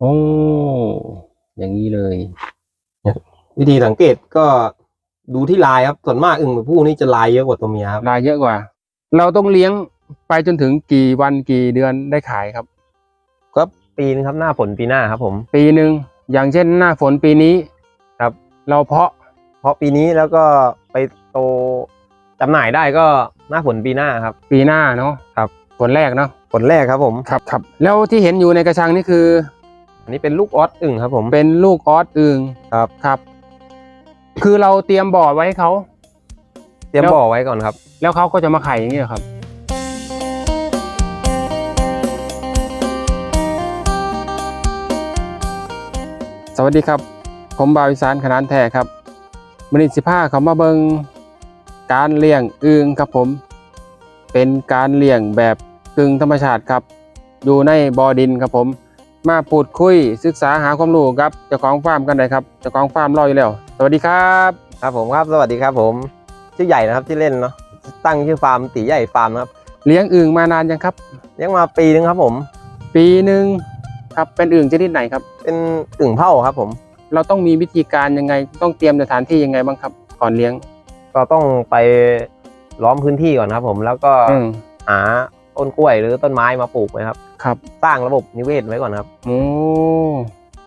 โอ้อย่างนี้เลยวิธีสังเกตก็ดูที่ลายครับส่วนมากอึ่งตัวผู้นี่จะลายเยอะกว่าตัวเมียครับรายเยอะกว่า เราต้องเลี้ยงไปจนถึงกี่วันกี่เดือนได้ขายครับก็ปีนงครับหน้าฝนปีหน้าครับ ผม ปีหนึ่งอย่างเช่นหน้าฝนปีนี้ครับ เราเพาะเพราะปีนี้แล้วก็ไปโตจำหน่ายได้ก็หน้าฝนปีหน้าครับ ปีหน้าเนาะครับผลแรกเนาะผลแรกครับผมครับครับแล้วที่เห็นอยู่ในกระชังนี่คือ อันนี้เป็นลูกออสอึ่งครับ ผม เป็นลูกออสอึงครับ ครับ คือเราเตรียมบ่อไว้ให้เขา เตรียมแล้วบ่อไว้ก่อนครับ แล้วเขาก็จะมาไข่อย่างนี้เหรอครับ สวัสดีครับ ผมบาวอีสานขนานแท้ครับมนิสิผ้าเขามาเบิงการเลี้ยงอึงครับผม เป็นการเลี้ยงแบบกึ่งธรรมชาติครับ อยู่ในบ่อดินครับผม มาพูดคุยศึกษาหาความรู้ครับเจ้าของฟาร์มกันเลยครับเจ้าของฟาร์มรออยู่แล้ว สวัสดีครับ ครับผมครับสวัสดีครับผม ชื่อใหญ่นะครับที่อเล่นเนาะตั้งชื่อฟาร์มตีใหญ่ฟาร์มนะครับเลี้ยงอึ่งมานานยังครับ เลี้ยงมาปีนึงครับผม ปีหนึ่งครับเป็นอึ่งชนิดไหนครับ เป็นอึ่งเผ่าครับผม เราต้องมีวิธีการยังไงต้องเตรียมสถานที่ยังไงบ้างครับ ก่อนเลี้ยง ก็ต้องไปล้อมพื้นที่ก่อนครับ ผมแล้วก็อืมหาต้นกล้วยหรือต้นไม้มาปลูกไว้ครับ ครับสร้างระบบนิเวศไว้ก่อนครับ โอ้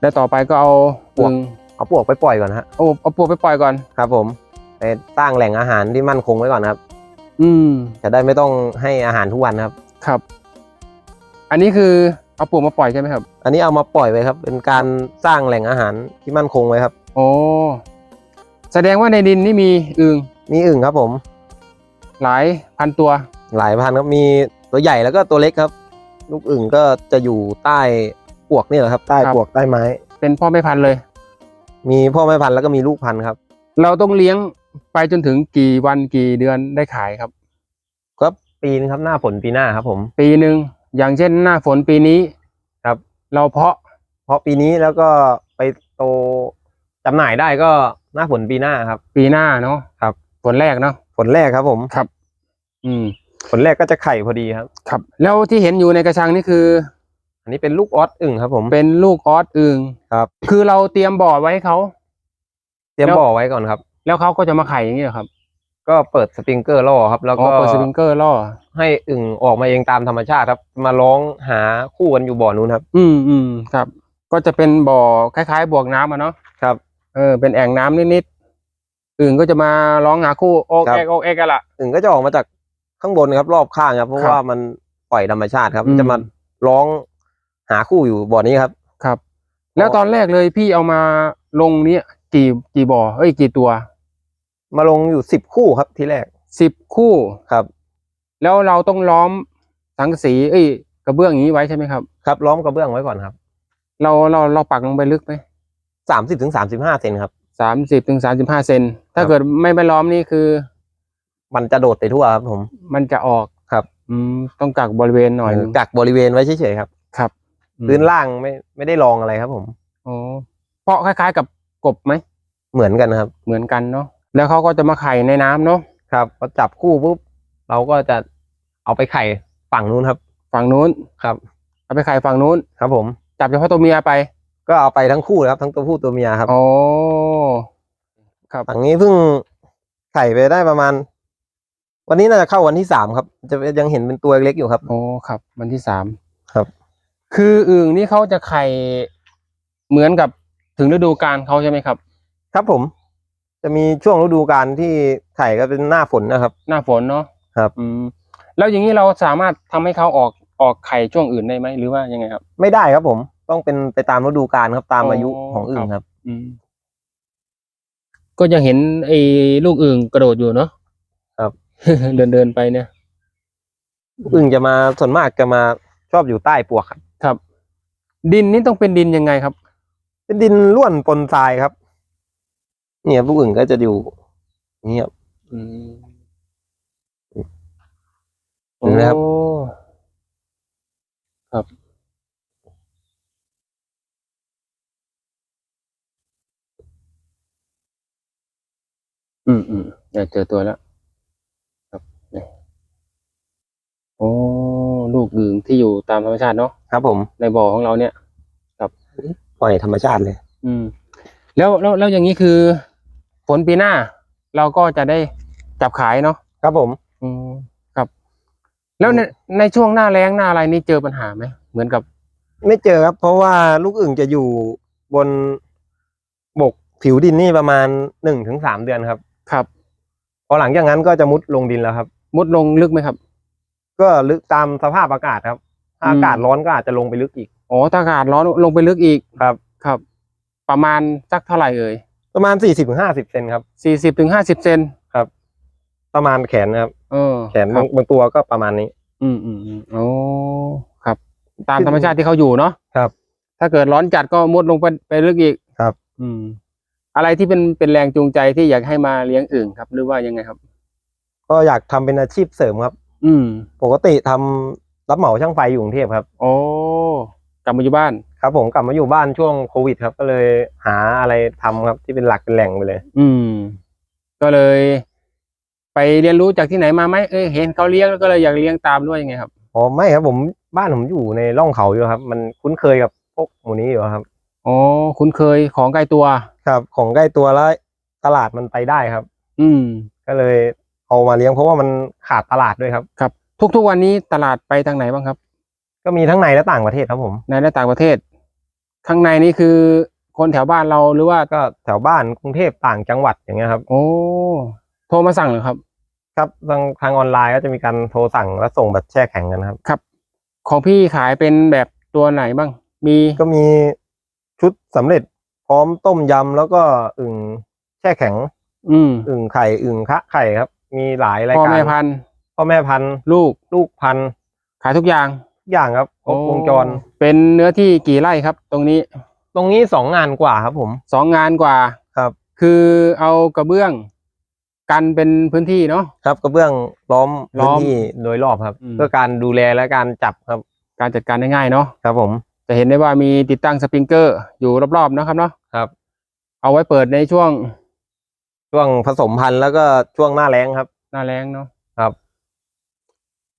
แล้วต่อไปก็เอาปลวกอึ่งเอาปลวกไปปล่อยก่อนฮะเอาเอาปลวกไปปล่อยก่อนครับผมไปสร้างแหล่งอาหารที่มั่นคงไว้ก่อนครับ อืมจะได้ไม่ต้องให้อาหารทุกวันครับ ครับ อันนี้คือเอาปลวกมาปล่อยใช่ไหมครับ อันนี้เอามาปล่อยไว้ครับ เป็นการสร้างแหล่งอาหารที่มั่นคงไว้ครับ โอ้แสดงว่าในดินนี่มีอึ่งมีอึ่งครับผม หลายพันตัว หลายพันครับมีตัวใหญ่แล้วก็ตัวเล็กครับ ลูกอึ่งก็จะอยู่ใต้ปวกนี่แหละครับ ใต้ปวกใต้ไม้ เป็นพ่อแม่พันธุ์เลย มีพ่อแม่พันธุ์แล้วก็มีลูกพันธุ์ครับ เราต้องเลี้ยงไปจนถึงกี่วันกี่เดือนได้ขายครับ ก็ปีนงครับหน้าฝนปีหน้าครับผม ปีหนึ่งอย่างเช่นหน้าฝนปีนี้ครับ เราเพาะเพราะปีนี้แล้วก็ไปโตจำหน่ายได้ก็หน้าฝนปีหน้าครับ ปีหน้าเนาะครับผลแรกเนาะ ผลแรกครับผมครับอืม ผลแรกก็จะไข่พอดีครับ ครับ แล้วที่เห็นอยู่ในกระชังนี่คือ อันนี้เป็นลูกออสอึ่งครับ ผมเป็นลูกออสอึงครับ คือเราเตรียมบ่อไว้ให้เขาเตรียมแล้วบ่อไว้ก่อนครับ แล้วเขาก็จะมาไข่อย่างนี้เหรอครับ ก็เปิดสปริงเกอร์ล่อครับ แล้วอ๋อก็เปิดสปริงเกอร์ล่อ ให้อึ่งออกมาเองตามธรรมชาติครับ มาร้องหาคู่กันอยู่บ่อนู้นครับ อืมอืมครับ ก็จะเป็นบ่อคล้ายๆบวกน้ำอะเนาะครับเออเป็นแอ่งน้ำนิดๆอึ่งก็จะมาร้องหาคู่โอกครับ เอกโอกเอกกันละอึ่งก็จะออกมาจาก ข้างบนครับ รอบข้างครับ เพราะครับว่ามันปล่อยธรรมชาติครับ อืม มันจะมาร้องหาคู่อยู่บ่อนี้ครับ ครับ แล้วตอนแรกเลยพี่เอามาลงเนี้ยกี่กี่บ่อเอ้ยกี่ตัวมาลงอยู่สิบคู่ครับที่แรกสิบคู่ ครับ แล้วเราต้องล้อมสังกะสีเอ้ยกระเบื้องอย่างนี้ไว้ใช่ไหมครับ ครับล้อมกระเบื้องไว้ก่อนครับเราเราเราปักลงไปลึกไหมสามสิบถึงสามสิบห้าเซนครับ สามสิบถึงสามสิบห้าเซนถ้าครับ เกิดไม่ไปล้อมนี่คือ มันจะโดดไปทั่วครับผม มันจะออกครับ อืมต้องกักบริเวณหน่อยนึงกักบริเวณไว้เฉยๆครับ ครับอืมพื้นล่างไม่ไม่ได้รองอะไรครับผมอ๋อเพราะคล้ายๆกับกบไหมเหมือนกันครับ เหมือนกันเนาะแล้วเขาก็จะมาไข่ในน้ำเนาะครับพอจับคู่ปุ๊บเราก็จะเอาไปไข่ฝั่งนู้นครับ ฝั่งนู้นครับ เอาไปไข่ฝั่งนู้นครับ ผม จับเฉพาะตัวเมียไป ก็เอาไปทั้งคู่เลยครับ ทั้งตัวผู้ตัวเมียครับอ๋อครับฝั่งนี้เพิ่งไข่ไปได้ประมาณ วันนี้น่าจะเข้าวันที่สามครับ จะยังเห็นเป็นตัวเล็กอยู่ครับ โอ้ครับ วันที่สามครับ คืออึ่งนี่เขาจะไข่เหมือนกับถึงฤดูกาลเขาใช่ไหมครับ ครับผม จะมีช่วงฤดูกาลที่ไข่ก็เป็นหน้าฝนนะครับ หน้าฝนเนาะครับ อืมแล้วอย่างนี้เราสามารถทำให้เขาออกออกไข่ช่วงอื่นได้ไหมหรือว่ายังไงครับ ไม่ได้ครับผม ต้องเป็นไปตามฤดูกาลครับตามอ๋อออายุของอึ่งครับ อืมก็ยังเห็นไอ้ลูกอึ่งกระโดดอยู่เนาะครับ เดินเดินไปเนี่ย อึ่งจะมาส่วนมากจะมาชอบอยู่ใต้ปวกครับ ครับ ดินนี่ต้องเป็นดินยังไงครับ เป็นดินร่วนปนทรายครับ เนี่ยพวกอึ่งก็จะอยู่อย่างนี่ครับอืมเห็นไหมครับโอ้ครับ อืมอืมอยากเจอตัวแล้ว ครับนี่โอ้ลูกอึ่งที่อยู่ตามธรรมชาติเนาะครับผม ในบ่อของเราเนี่ย ปล่อยธรรมชาติเลย อืม แล้วแล้วแล้วอย่างนี้คือ ผลปีหน้า เราก็จะได้จับขายเนาะครับผม อืมครับ แล้วในในช่วงหน้าแล้งหน้าอะไรนี่เจอปัญหาไหมเหมือนกับ ไม่เจอครับ เพราะว่าลูกอึ่งจะอยู่บนบกผิวดินนี่ประมาณหนึ่งถึงสามเดือนครับครับ พอหลังจากนั้นก็จะมุดลงดินแล้วครับ มุดลงลึกไหมครับ ก็ลึกตามสภาพอากาศครับถ้าอืมอากาศร้อนก็อาจจะลงไปลึกอีกอ๋อถ้าอากาศร้อนลงไปลึกอีกครับครับ ประมาณสักเท่าไหร่เอ่ยประมาณสี่สิบห้าสิบเซนครับสี่สิบถึงห้าสิบเซนครับ ประมาณแขนนะครับเออแขนครับาบงบางตัวก็ประมาณนี้อืมอืมอืมโอ้ครับ ตามธรรมชาติที่เขาอยู่เนาะครับ ถ้าเกิดร้อนจัดก็มุดลงไปไปลึกอีกครับ อืม อะไรที่เป็นเป็นแรงจูงใจที่อยากให้มาเลี้ยงอึ่งครับ หรือว่ายังไงครับ ก็อยากทำเป็นอาชีพเสริมครับ อืมปกติทำรับเหมาช่างไฟอยู่กรุงเทพครับ โอ้กลับมาอยู่บ้าน ครับ ผมกลับมาอยู่บ้านช่วงโควิดครับ ก็เลยหาอะไรทำครับที่เป็นหลักเป็นแหล่งไปเลย อืม ก็เลย ไปเรียนรู้จากที่ไหนมาไหมเอ้ยเห็นเขาเลี้ยงแล้วก็เลยอยากเลี้ยงตามด้วยยังไงครับ อ๋อไม่ครับผมบ้านผมอยู่ในร่องเขาอยู่ครับ มันคุ้นเคยกับพวกหมูนี้อยู่ครับ อ๋อ คุ้นเคยของใกล้ตัว ครับ ของใกล้ตัวแล้วตลาดมันไปได้ครับ อืม ก็เลย เอามาเลี้ยงเพราะว่ามันขาดตลาดด้วยครับ ครับ ทุกๆวันนี้ตลาดไปทางไหนบ้างครับ ก็มีทั้งในและต่างประเทศครับผม ในและต่างประเทศ ข้างในนี่คือคนแถวบ้านเราหรือว่าก็แถวบ้านกรุงเทพต่างจังหวัดอย่างเงี้ยครับ โอ้โทรมาสั่งเหรอครับ ครับทางทางออนไลน์ก็จะมีการโทรสั่งและส่งแบบแช่แข็งกันครับครับ ของพี่ขายเป็นแบบตัวไหนบ้าง มีก็มีชุดสำเร็จพร้อมต้มยำแล้วก็อึ่งแช่แข็ง อืมอึ่งไข่อึ่งคะไข่ครับ มีหลายรายพ่อการแม่พันธุ์พ่อแม่พันธุ์ลูกลูกพันธุ์ขายทุกอย่างทุกอย่างครับครบวงจร โอ้เป็นเนื้อที่กี่ไร่ครับ ตรงนี้ตรงนี้สองงานกว่าครับผม สองงานกว่า ครับ คือเอากระเบื้อง กันเป็นพื้นที่เนาะ ครับกระเบื้องล้อมล้พื้อนมที่โดยรอบครับ อืม เพื่อการดูแลและการจับครับ การจัดการได้ง่ายเนาะครับผม จะเห็นได้ว่ามีติดตั้งสปริงเกอร์อยู่รอบๆนะครับเนาะครับ เอาไว้เปิดในช่วง ช่วงผสมพันธุ์แล้วก็ช่วงหน้าแล้งครับ หน้าแรงเนาะครับ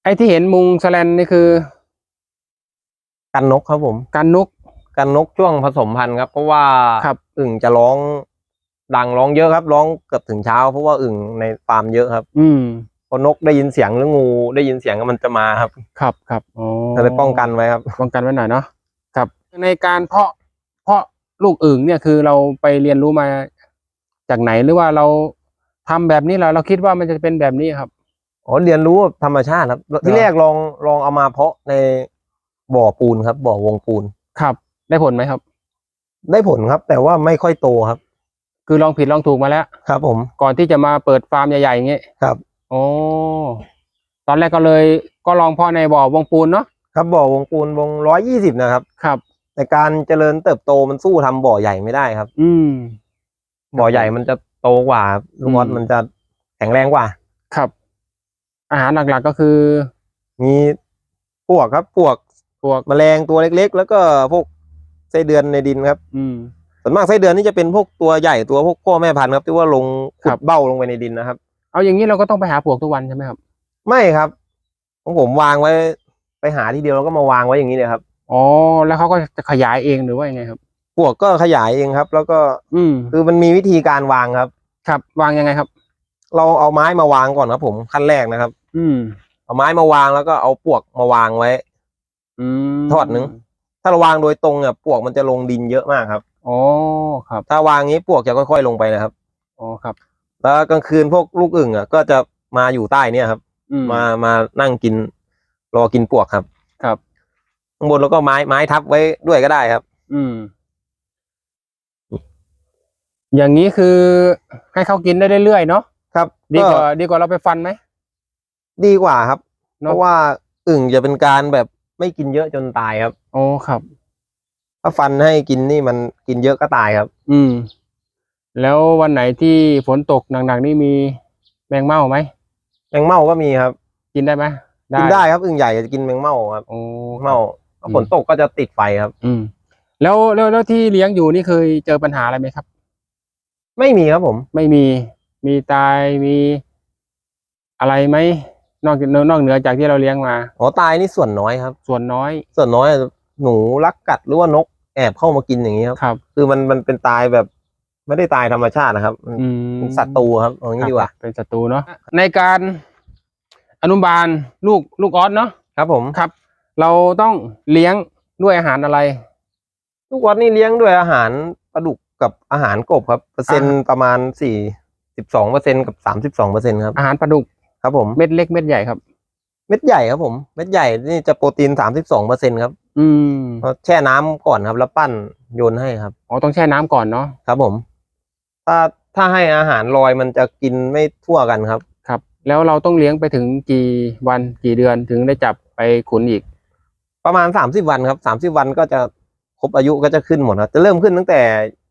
ไอ้ที่เห็นมุงสแลนนี่คือ กันนกครับผมการนุกกันนกช่วงผสมพันธุ์ครับ เพราะว่าครับ อึ่งจะร้องดังร้องเยอะครับ ร้องเกือบถึงเช้า เพราะว่าอึ่งในฟาร์มเยอะครับอืมพอนกได้ยินเสียงหรืองู ได้ยินเสียงก็มันจะมาครับครับครับอ๋อก็เลยป้องกันไว้ครับ ป้องกันไว้หน่อยเนาะครับ ในการเพาะเพาะลูกอึ่งเนี่ยคือเราไปเรียนรู้มา จากไหนหรือว่าเราทำแบบนี้แล้วเราคิดว่ามันจะเป็นแบบนี้ครับอ๋อเรียนรู้ธรรมชาติครับ ที่แรกลองลองเอามาเพาะในบ่อปูนครับ บ่อวงปูนครับ ได้ผลไหมครับ ได้ผลครับ แต่ว่าไม่ค่อยโตครับ คือลองผิดลองถูกมาแล้ว ครับ ผม ก่อนที่จะมาเปิดฟาร์มใหญ่ๆอย่างเงี้ยครับโอ้ตอนแรกก็เลยก็ลองเพาะในบ่อวงปูนเนาะครับบ่อวงปูนวงร้อยยี่สิบนะครับ ครับ แต่การเจริญเติบโตมันสู้ทำบ่อใหญ่ไม่ได้ครับ อืม บ่อใหญ่มันจะโตกว่าครับลูกมอสอืมมันจะแข็งแรงกว่า ครับ อาหารหลักๆก็คือ มีพวกครับพวกพวกแมลงตัวเล็ก ๆ แล้วก็พวกไส้เดือนในดินครับ อืมส่วนมากไส้เดือนนี่จะเป็นพวกตัวใหญ่ตัวพวกพ่อแม่พันธุ์ครับที่ว่าลงครัขุบดเบ้าลงไปในดินนะครับ เอาอย่างนี้เราก็ต้องไปหาปลวกทุกวันใช่ไหมครับ ไม่ครับของผมวางไว้ไปหาทีเดียวแล้วก็มาวางไว้อย่างนี้เลยครับ อ๋อ แล้วเขาก็จะขยายเองหรือว่ายังไงครับ พวกก็ขยายเองครับ แล้วก็อืมคือมันมีวิธีการวางครับ ครับ วางยังไงครับ เราเอาไม้มาวางก่อนครับผมขั้นแรกนะครับ อืมเอาไม้มาวางแล้วก็เอาปวกมาวางไว้ อืมทอดหนึ่ง ถ้าเราวางโดยตรงเนี่ยปวกมันจะลงดินเยอะมากครับ อ๋อครับถ้าวางงี้ปวกจะค่อย ๆ ลงไปนะครับ อ๋อครับ แล้วกลางคืนพวกลูกอึ่งอะก็จะมาอยู่ใต้เนี่ยครับ อืม มามานั่งกิน รอกินปวกครับครับ ข้างบนแล้วก็ไม้ไม้ทับไว้ด้วยก็ได้ครับ อืม อย่างนี้คือให้เขากินได้เรื่อยๆเนาะครับดีกว่าก็ดีกว่าเราไปฟันไหมดีกว่าครับเนอะเพราะว่าอึ่งจะเป็นการแบบไม่กินเยอะจนตายครับโอ้ครับ ถ้าฟันให้กินนี่มันกินเยอะก็ตายครับ อืม แล้ววันไหนที่ฝนตกหนักๆนี่มีแมงเม่าไหมแมงเม่าก็มีครับ กินได้ไหมกินได้ครับอึ่งใหญ่จะกินแมงเม่าครับโอ้เม่าถ้าฝนตกก็จะติดไฟครับ อืม แล้วแล้วแล้วที่เลี้ยงอยู่นี่เคยเจอปัญหาอะไรไหมครับ ไม่มีครับผม ไม่มี มีตายมีอะไรไหมนอกจากนอกเหนือจากที่เราเลี้ยงมา อ๋อตายนี่ส่วนน้อยครับ ส่วนน้อย ส่วนน้อยหนูลักกัดหรือว่านกแอบเข้ามากินอย่างนี้ครับ ครับ คือมันมันเป็นตายแบบ ไม่ได้ตายธรรมชาตินะครับมันอืมเป็นศัตรูครับเอางี้ดีกว่าครับเป็นศัตรูเนาะในการอนุบาลลูกลูกออสเนาะครับผม ครับ เราต้องเลี้ยงด้วยอาหารอะไรลูกวัดนี่เลี้ยงด้วยอาหารปลาดุก กับอาหารกบครับเปอร์เซ็นต์ประมาณสี่สิบสองเปอร์เซ็นกับสามสิบสองเปอร์เซ็นครับอาหารปลาดุกครับผมเม็ดเล็กเม็ดใหญ่ครับเม็ดใหญ่ครับผมเม็ดใหญ่นี่จะโปรตีนสามสิบสองเปอร์เซ็นครับ อืมก็แช่น้ำก่อนครับ แล้วปั้นโยนให้ครับอ๋อต้องแช่น้ำก่อนเนาะครับผม ถ้าถ้าให้อาหารลอยมันจะกินไม่ทั่วกันครับครับ แล้วเราต้องเลี้ยงไปถึงกี่วันกี่เดือนถึงได้จับไปขุนอีก ประมาณสามสิบวันครับสามสิบวันก็จะครบอายุก็จะขึ้นหมดครับจะเริ่มขึ้นตั้งแต่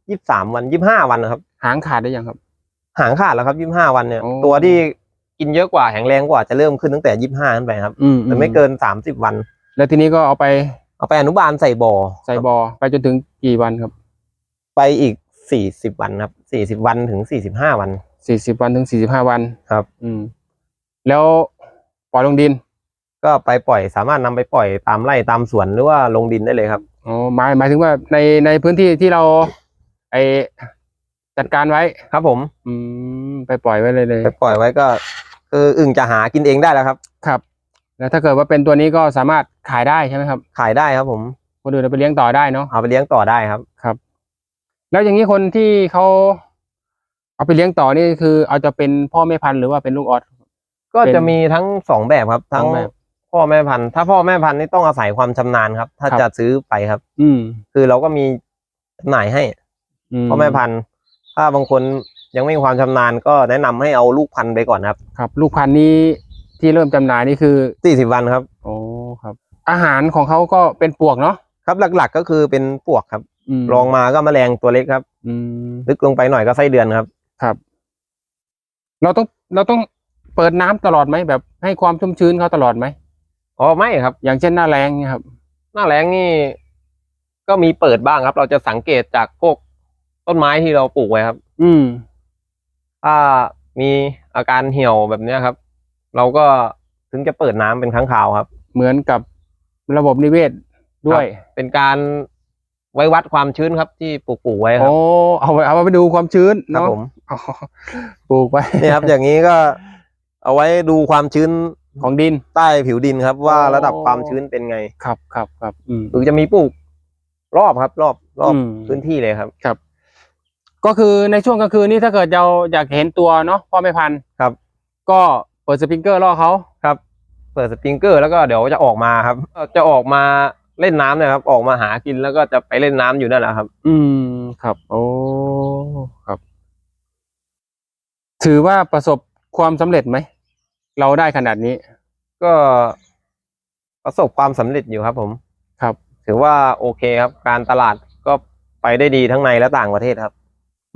ยี่สามวันยี่ห้าวันนะครับ หางขาดได้ยังครับ หางขาดแล้วครับยี่ห้าวันเนี่ยโอ้ตัวที่กินเยอะกว่าแข็งแรงกว่าจะเริ่มขึ้นตั้งแต่ยี่ห้าขึ้นไปครับอืมแต่ไม่เกินสามสิบวัน แล้วทีนี้ก็เอาไปเอาไปอนุบาลใส่บ่อใส่บอไปจนถึงกี่วันครับไปอีกสี่สิบวันครับสี่สิบวันถึงสี่สิบห้าวัน สี่สิบวันถึงสี่สิบห้าวันครับ อืม แล้วปล่อยลงดินก็ไปปล่อยสามารถนำไปปล่อยตามไร่ตามสวนหรือว่าลงดินได้เลยครับ อ๋อหมายหมายถึงว่าในในพื้นที่ที่เรา ไอจัดการไว้ ครับผม อืมไปปล่อยไว้เลยเลยไปปล่อยไว้ก็คืออึ่งจะหากินเองได้แล้วครับ ครับ แล้วถ้าเกิดว่าเป็นตัวนี้ก็สามารถขายได้ใช่ไหมครับ ขายได้ครับผมคนอื่นเอาไปเลี้ยงต่อได้เนาะเอาไปเลี้ยงต่อได้ครับครับ แล้วอย่างนี้คนที่เขาเอาไปเลี้ยงต่อนี่คือ เอาจะเป็นพ่อแม่พันธุ์หรือว่าเป็นลูกออสก็เป็นจะมีทั้งสองแบบครับ ทั้งสองแบบพ่อแม่พันธุ์ถ้าพ่อแม่พันธุ์นี่ต้องอาศัยความชำนาญครับ ถ้าครับจะซื้อไปครับ อืมคือเราก็มีจำหน่ายให้ พ่อแม่พันธุ์ถ้าบางคนยังไม่มีความชำนาญก็แนะนำให้เอาลูกพันธุ์ไปก่อนครับ ครับ ลูกพันธุ์นี้ที่เริ่มจำหน่ายนี่คือสี่สิบวันครับโอ้ครับ อาหารของเขาก็เป็นปวกเนาะครับหลักๆก็คือเป็นปวกครับมรองมาก็แมลงตัวเล็กครับ อืมลึกลงไปหน่อยก็ไส้เดือนครับ ครับ เราต้องเราต้องเปิดน้ำตลอดไหมแบบให้ความชุ่มชื้นเขาตลอดไหมอ๋อไม่ครับ อย่างเช่นหน้าแรงเนี่ยครับ หน้าแล้งนี่ ก็มีเปิดบ้างครับ เราจะสังเกตจากพวก ต้นไม้ที่เราปลูกไว้ครับ อืม ถ้ามีอาการเหี่ยวแบบเนี้ยครับ เราก็ถึงจะเปิดน้ำเป็นครั้งคราวครับ เหมือนกับระบบนิเวศด้วยเป็นการไว้วัดความชื้นครับ ที่ปลูกปลูกไว้ครัโอ้บเอาไปเอาไปดูความชื้นครับเนาะผมอ๋อปลูกไว้นี่ครับ อย่างนี้ก็เอาไว้ดูความชื้นของดินใต้ผิวดินครับ ว่าโอ้ระดับความชื้นเป็นไงครับครับครับอืมหรือจะมีปลูก รอบครับ รอบรอบอืม พื้นที่เลยครับ ครับ ก็คือในช่วงกลางคืนนี่ถ้าเกิดเราอยากเห็นตัวเนาะพ่อไม่พันธุ์ครับ ก็เปิดสปริงเกอร์ล่อเขาครับ เปิดสปริงเกอร์แล้วก็เดี๋ยวจะออกมาครับ จะออกมาเล่นน้ำเนะครับ ออกมาหากินแล้วก็จะไปเล่นน้ำอยู่นั่นแหละครับ อืมครับ โอ้ครับ ถือว่าประสบความสำเร็จไหมเราได้ขนาดนี้ ก็ประสบความสำเร็จอยู่ครับ ผม ครับ ถือว่าโอเคครับ การตลาดก็ไปได้ดีทั้งในและต่างประเทศครับ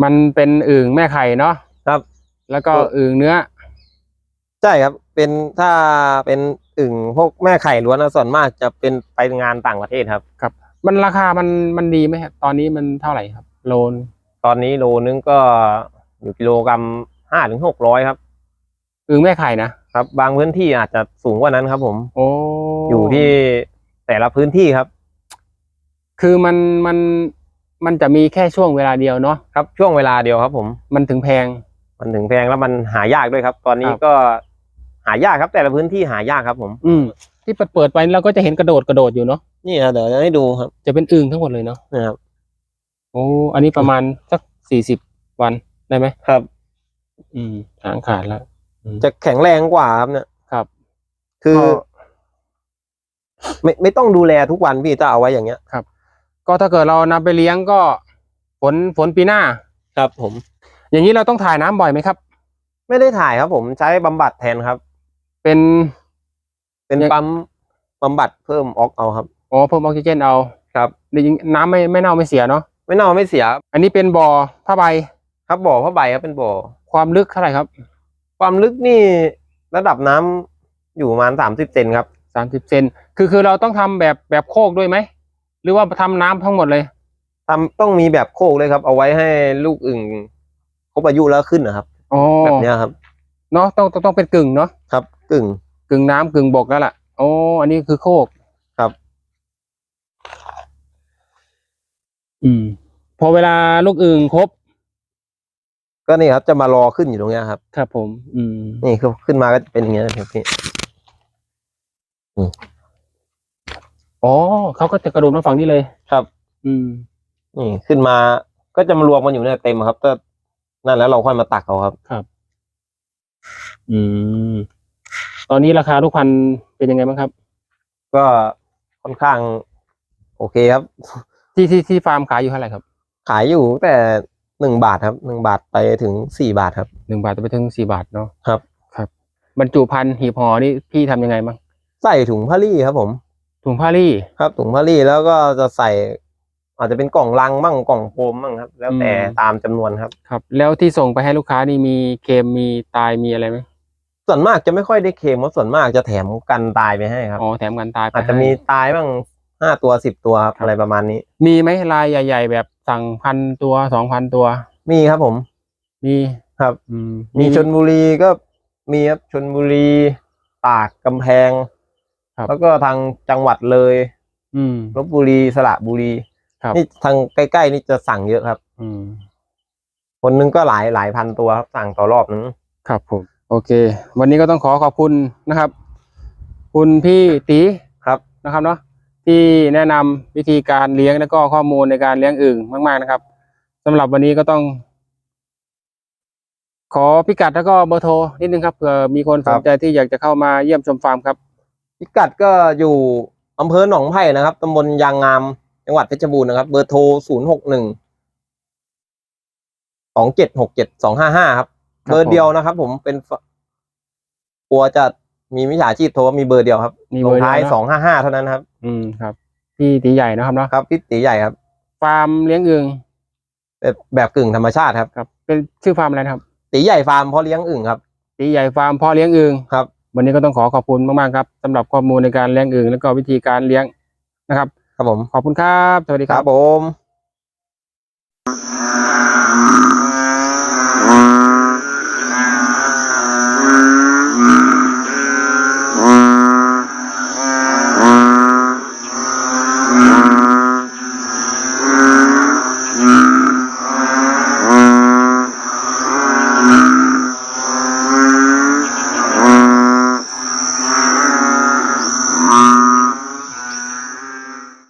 มันเป็นอึ่งแม่ไข่เนาะครับ แล้วก็เอออึ่งเนื้อ ใช่ครับ เป็นถ้าเป็นอึ่งพวกแม่ไข่ล้วนนะส่วนมากจะเป็นไปงานต่างประเทศครับ มันราคามันมันดีไหมครับตอนนี้มันเท่าไหร่ครับ โลน ตอนนี้โลนึงก็อยู่กิโลกรัมห้าถึงหกร้อยครับอึ่งแม่ไข่นะครับ บางพื้นที่อาจจะสูงกว่านั้นครับ ผม โอ้อยู่ที่แต่ละพื้นที่ครับ คือมันมัน มันจะมีแค่ช่วงเวลาเดียวเนาะครับช่วงเวลาเดียวครับผมมันถึงแพง มันถึงแพงแล้วมันหายากด้วยครับ ตอนนี้ครับ ก็หายากครับ แต่ละพื้นที่หายากครับ ผม อืมที่เปิดเปิดไปเราก็จะเห็นกระโดดกระโดดอยู่เนาะนี่ครับเดี๋ยวจะให้ดูครับจะเป็นอึ่งทั้งหมดเลยเนาะนะครับ โอ้อันนี้ประมาณสักสี่สิบวันได้ไหมครับ อืมหางขาดแล้วอืมจะแข็งแรงกว่าครับเนี่ยครับคือ ก็ ไม่ไม่ต้องดูแลทุกวันพี่ถ้าเอาไว้อย่างเงี้ย ก็ถ้าเกิดเรานำไปเลี้ยงก็ฝนฝนปีหน้า ครับผม อย่างนี้เราต้องถ่ายน้ำบ่อยไหมครับ ไม่ได้ถ่ายครับผมใช้บำบัดแทนครับ เป็น เป็นยัง ปั๊มบำบัดเพิ่มออกเอาครับ อ๋อเพิ่มออกซิเจนเอาครับจริงๆน้ำไม่ไม่เน่าไม่เสียเนาะไม่เน่าไม่เสียอันนี้เป็นบ่อผ้าใบครับบ่อผ้าใบครับเป็นบ่อความลึกเท่าไหร่ครับความลึกนี่ระดับน้ำอยู่ประมาณสามสิบเซนครับ สามสิบเซนคือคือเราต้องทำแบบแบบโคกด้วยไหม หรือว่าทำน้ำทั้งหมดเลย ทำต้องมีแบบโคกเลยครับ เอาไว้ให้ลูกอึ่งครบอายุแล้วขึ้นนะครับ อ๋อแบบเนี้ยครับ เนาะต้องต้องต้องเป็นกึ่งเนาะครับกึ่ง กึ่งน้ำกึ่งบกแล้วล่ะโอ้อันนี้คือโคกครับ อืม พอเวลาลูกอึ่งครบก็นี่ครับจะมารอขึ้นอยู่ตรงเนี้ยครับ ครับผม อืม นี่คือขึ้นมาก็จะเป็นอย่างเงี้ยนะครับพี่ อ๋อเขาก็จะกระโดดมาฝั่งนี้เลย ครับ อืม นี่ขึ้นมาก็จะมารวมกันอยู่เนี่ยเต็มครับก็นั่นแล้วเราค่อยมาตักเขาครับอืม ตอนนี้ราคาลูกพันธุ์เป็นยังไงบ้างครับ ก็ค่อนข้าง โอเคครับ ที่ที่ที่ฟาร์มขายอยู่เท่าไหร่ครับ ขายอยู่แต่หนึ่งบาทครับหนึ่งบาทไปถึงสี่บาทครับหนึ่งบาทจะไปถึงสี่บาทเนาะครับ ครับ บรรจุภัณฑ์หีบห่อนี่พี่ทำยังไงบ้างใส่ถุงผ้ารี่ครับผม ถุงผ้ารี่ครับถุงผ้ารี่แล้วก็จะใส่ อาจจะเป็นกล่องลังบ้างกล่องโฟมบ้างครับ แล้วแต่ตามจำนวนครับ ครับ แล้วที่ส่งไปให้ลูกค้านี่มีเค็มมีตายมีอะไรไหมส่วนมากจะไม่ค่อยได้เค็มเพราะส่วนมากจะแถมกันตายไปให้ครับอ๋อแถมกันตายไปอาจจะมีให้ตายบ้างห้าตัวสิบตัวครับครับอะไรประมาณนี้ มีไหมลายใหญ่ ๆ แบบสั่งพันตัวสองพันตัว มีครับผม มีครับอืมมีชนบุรีก็มีครับชนบุรี ตากกำแพง ครับ แล้วก็ทางจังหวัดเลยอืม ลบบุรีสระบุรีครับ นี่ทางใกล้ๆนี่จะสั่งเยอะครับ อืม คนนึงก็หลายหลายพันตัวครับสั่งต่อรอบนึง ครับผม โอเค วันนี้ก็ต้องขอขอบคุณนะครับ คุณพี่ตีครับ นะครับเนาะที่แนะนำวิธีการเลี้ยงแล้วก็ข้อมูลในการเลี้ยงอึ่งมาก ๆนะครับสำหรับวันนี้ก็ต้อง ขอพิกัดแล้วก็เบอร์โทรนิดนึงครับเผื่อมีคนสนใจที่อยากจะเข้ามาเยี่ยมชมฟาร์มครับ พิกัดก็อยู่อำเภอหนองไผ่นะครับตำบลยางงาม จังหวัดเพชรบูรณ์นะครับ เบอร์โทรศูนย์หกหนึ่งสองเจ็ดหกเจ็ดสองห้าห้าครับครับเบอร์เดียวนะครับ ผมเป็นฝกลัวจะมีมิจฉาชีพโทรมีเบอร์เดียวครับมีลเบองร์เดียวท้ายนะสองห้าห้าเท่านั้นครับ อืมครับ พี่ตีใหญ่นะครับเนาะครับพี่ตีใหญ่ครับ ฟาร์มเลี้ยงอึ่งแบบแบบกึ่งธรรมชาติครับ ครับ เป็นชื่อฟาร์มอะไรนะครับ ตีใหญ่ฟาร์มเพาะเลี้ยงอึ่งครับ ตีใหญ่ฟาร์มพ่อเลี้ยงอึ่งครับ วันนี้ก็ต้องขอขอบคุณมากๆครับสำหรับข้อมูลในการเลี้ยงอึ่งแล้วก็วิธีการเลี้ยงนะครับ ครับผม ขอบคุณครับ สวัสดีคครัรับ บผม